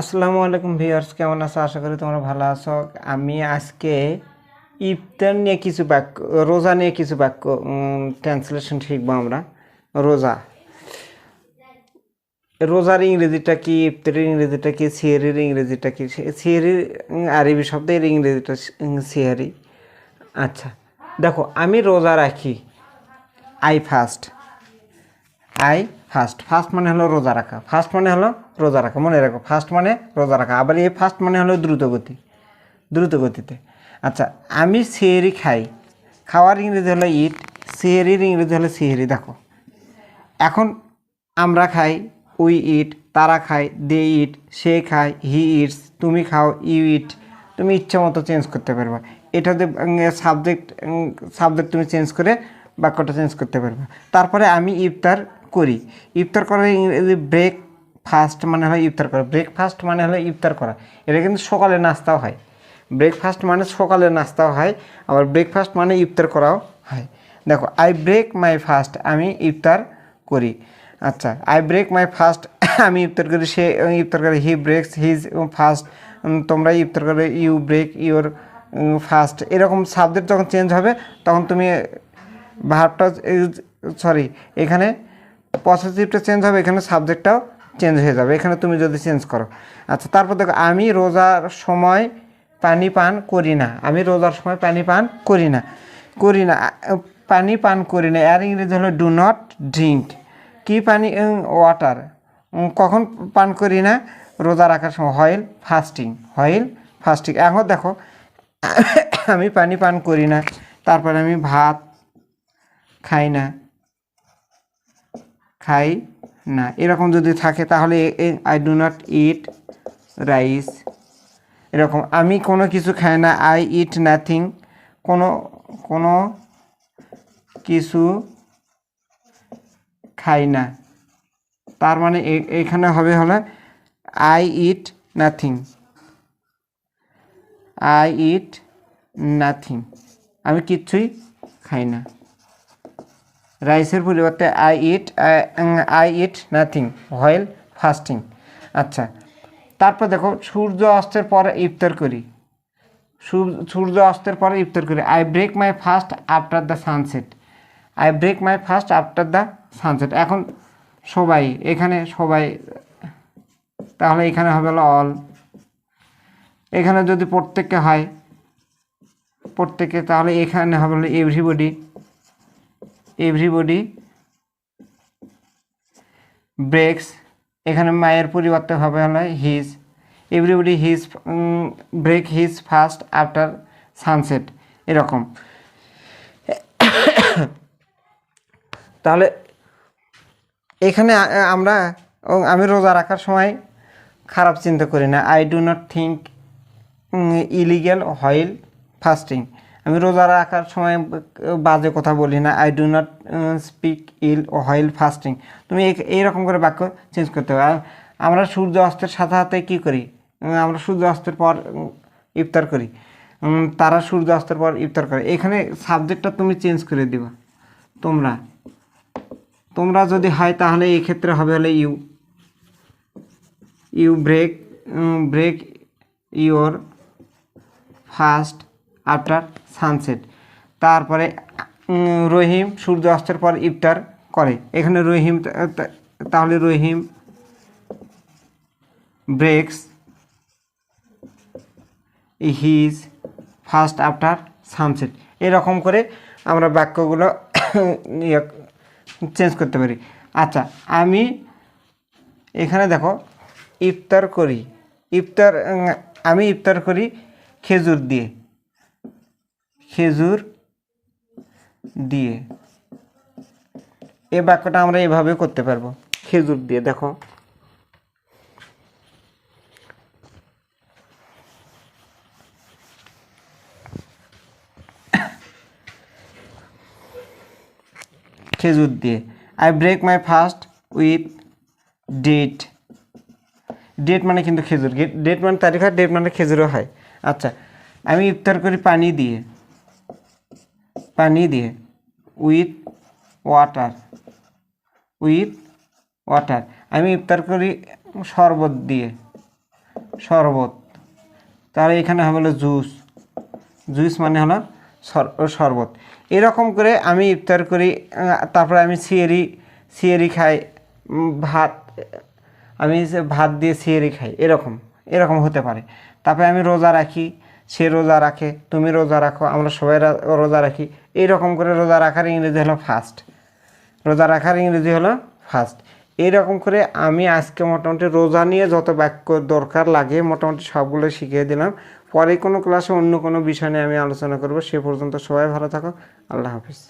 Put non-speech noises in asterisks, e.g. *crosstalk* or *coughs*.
আসসালামু আলাইকুম ভিউয়ার্স, কেমন আছো? আশা করি তোমরা ভালো আছো। আমি আজকে ইফতার নিয়ে কিছু বাক্য, রোজা নিয়ে কিছু বাক্য ট্রান্সলেশন শিখব আমরা। রোজা। রোজার ইংরেজিটা কি, ইফতারের ইংরেজিটা কি সিয়ারির ইংরেজিটা কি? সিয়ারির আরবি শব্দের ইংরেজিটা সিয়ারি আচ্ছা দেখো, আমি রোজা রাখি, I fast. I fast fast মানে হলো রোজা রাখা ফাস্ট মানে হলো রোজা রাখা, মনে রাখো ফাস্ট মানে রোজা রাখা, আবার এই ফাস্ট মানে হলো দ্রুত গতি দ্রুত গতিতে আচ্ছা আমি সিহেরি খাই, খাওয়ার ইংরেজি হলো ইট সিহেরির ইংরেজি হলো সিহেরি, দেখো। এখন আমরা খাই উই ইট তারা খায় দে ইট সে খায় হি ইটস তুমি খাও ইউ ইট তুমি ইচ্ছা মতো চেঞ্জ করতে পারবে। এটাতে সাবজেক্ট সাবজেক্ট তুমি চেঞ্জ করে বাক্যটা চেঞ্জ করতে পারবে। তারপরে আমি ইফতার করি। ইফতার করার ইংরেজি ব্রেক ফাস্ট মানে হলো ইফতার করা। ব্রেকফাস্ট মানে হলো ইফতার করা। এটা কিন্তু সকালে নাস্তাও হয়। ব্রেকফাস্ট মানে সকালে নাস্তাও হয়, আবার ব্রেকফাস্ট মানে ইফতার করাও হয়। দেখো আই ব্রেক মাই ফাস্ট আমি ইফতার করি। আচ্ছা আই ব্রেক মাই ফাস্ট আমি ইফতার করি, সে ইফতার করে হি ব্রেকস হিজ ফাস্ট তোমরা ইফতার করে ইউ ব্রেক ইউর ফাস্ট এরকম সাবজেক্ট যখন চেঞ্জ হবে, তখন তুমি ভাবটা সরি এখানে পজিটিভটা চেঞ্জ হবে, এখানে সাবজেক্টটাও চেঞ্জ হয়ে যাবে। এখানে তুমি যদি চেঞ্জ করো। আচ্ছা তারপর দেখো, আমি রোজার সময় পানি পান করি না। আমি রোজার সময় পানি পান করি না। করি না পানি পান করি না। এর ইংরেজি হলো ডু নট ড্রিঙ্ক কি পানি? ওয়াটার কখন পান করি না? রোজা রাখার সময়। হয়েল ফাস্টিং হয়েল ফাস্টিং এখন দেখো, *coughs* আমি পানি পান করি না। তারপর আমি ভাত খাই না। খাই না। এরকম যদি থাকে তাহলে I do not eat rice এরকম, আমি কোনো কিছু খাই না আই ইট নাথিং কোনো কোনো কিছু খাই না। তার মানে এখানে হবে হলো I eat nothing I eat nothing আমি কিচ্ছুই খাই না। রাইসের পরিবর্তে I eat I eat nothing while fasting আচ্ছা তারপর দেখো, সূর্য অস্তের পরে ইফতার করি। সূর্য অস্তের পরে ইফতার করি। I break my fast after the sunset I break my fast after the sunset এখন সবাই, এখানে সবাই, তাহলে এখানে হবে অল এখানে যদি প্রত্যেককে হয় প্রত্যেকে তাহলে এখানে হবে এভরিবডি এভরিবডি ব্রেকস এখানে মায়ের পরিবর্তে হবে হলো his everybody his break his fast after sunset এরকম। তাহলে এখানে আমরা আমি রোজা রাখার সময় খারাপ চিন্তা করি না। I do not think illegal while fasting আমি রোজা রাখার সময় বাজে কথা বলি না। I do not speak ill while fasting তুমি এই- এইরকম করে বাক্য চেঞ্জ করতে হবে। আমরা সূর্য অস্তের সাথে সাথে কী করি? আমরা সূর্য অস্তের পর ইফতার করি। তারা সূর্য অস্তের পর ইফতার করে। এখানে সাবজেক্টটা তুমি চেঞ্জ করে দিবা। তোমরা। তোমরা যদি হয় তাহলে এই ক্ষেত্রে হবে হলে you you break break your fast after sunset তারপরে রহিম সূর্য অস্তের পর ইফতার করে। এখানে রহিম তাহলে Rahim breaks his fast after sunset এরকম করে আমরা বাক্যগুলো *coughs* চেঞ্জ করতে পারি। আচ্ছা আমি এখানে দেখো, ইফতার করি। ইফতার আমি ইফতার করি খেজুর দিয়ে। খেজুর দিয়ে। এই বাক্যটা আমরা এভাবে করতে পারব। খেজুর দিয়ে, দেখো। খেজুর দিয়ে। I break my fast with date date মানে কিন্তু খেজুর। ডেট মানে তারিখ হয় ডেট মানে খেজুরও হয়। আচ্ছা আমি ইফতার করি পানি দিয়ে। পানি দিয়ে উইথ ওয়াটার উইথ ওয়াটার আমি ইফতার করি শরবত দিয়ে, শরবত। তাহলে এখানে হলো জুস জুস মানে হলো শরবত। এরকম করে আমি ইফতার করি তারপরে আমি সিয়েরি সিয়েরি খাই ভাত, আমি ভাত দিয়ে সিয়েরি খাই, এরকম এরকম হতে পারে। তারপরে আমি রোজা রাখি, সে রোজা রাখে, তুমি রোজা রাখো, আমরা সবাই রোজা রাখি। এইরকম করে রোজা রাখার ইংরেজি হলো ফার্স্ট রোজা রাখার ইংরেজি হলো ফার্স্ট এইরকম করে আমি আজকে মোটামুটি রোজা নিয়ে যত বাক্য দরকার লাগে মোটামুটি সবগুলো শিখিয়ে দিলাম। পরে কোনো ক্লাসে অন্য কোনো বিষয় নিয়ে আমি আলোচনা করব, সে পর্যন্ত সবাই ভালো থাকো। আল্লাহ হাফিজ।